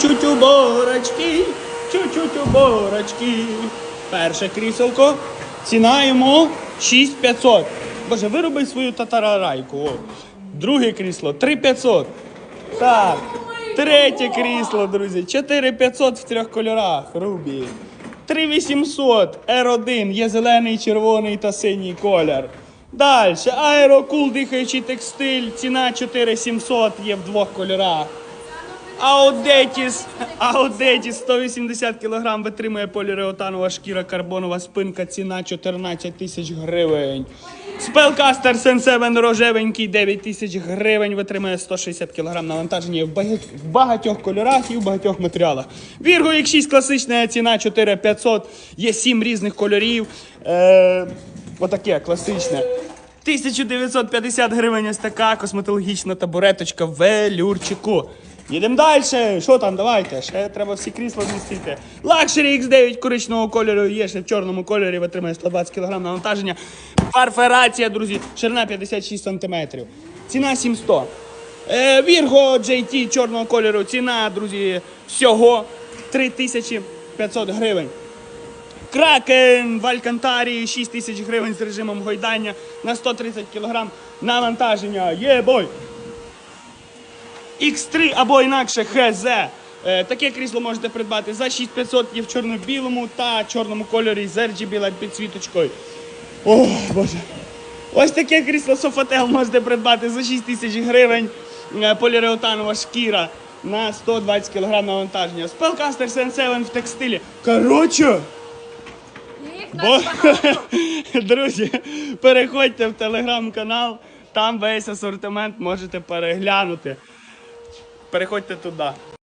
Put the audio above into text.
Чу-чу-чу борочки, чу-чу-чу борочки. Перше кріселко. Ціна йому 6500. Боже, вироби свою татарарайку. О. Друге крісло 3500. Так. Третє крісло, друзі. 4500 в трьох кольорах. Рубі. 3800 R1 є зелений, червоний та синій колір. Далі. Аерокул дихаючий текстиль. Ціна 4700 є в двох кольорах. Аудетіс, Аудетіс 180 кг витримує поліреотанова шкіра, карбонова спинка, ціна 14 тисяч гривень. Спелкастер Сен-7 рожевенький 9 тисяч гривень, витримує 160 кг навантаження в багатьох кольорах і в багатьох матеріалах. Вірго X6 класична ціна 4500, є 7 різних кольорів. Е, отаке класичне. 1950 гривень ось така косметологічна табуреточка в велюрчику. Їдемо далі. Що там, давайте? Ще треба всі крісла змістити. Лакшері X9 коричневого кольору є ще в чорному кольорі, витримує 120 кг навантаження. Парферація, друзі, ширина 56 см. Ціна 700. Е, Вірго JT чорного кольору. Ціна, друзі, всього 3500 гривень. Кракен в Алькантарі 6 тисяч гривень з режимом гойдання на 130 кг навантаження. Є бой! X3 або інакше ХЗ. Е, Таке крісло можете придбати за 6500 є в чорно-білому та чорному кольорі з RGB LED підсвіточкою. О, Боже. Ось таке крісло Софотел можете придбати за 6 тисяч гривень. Е, Поліреотанова шкіра на 120 кг навантаження. Spellcaster Sen7 в текстилі. Коротше. Бо, друзі, переходьте в телеграм-канал, там весь асортимент можете переглянути. Переходьте туди.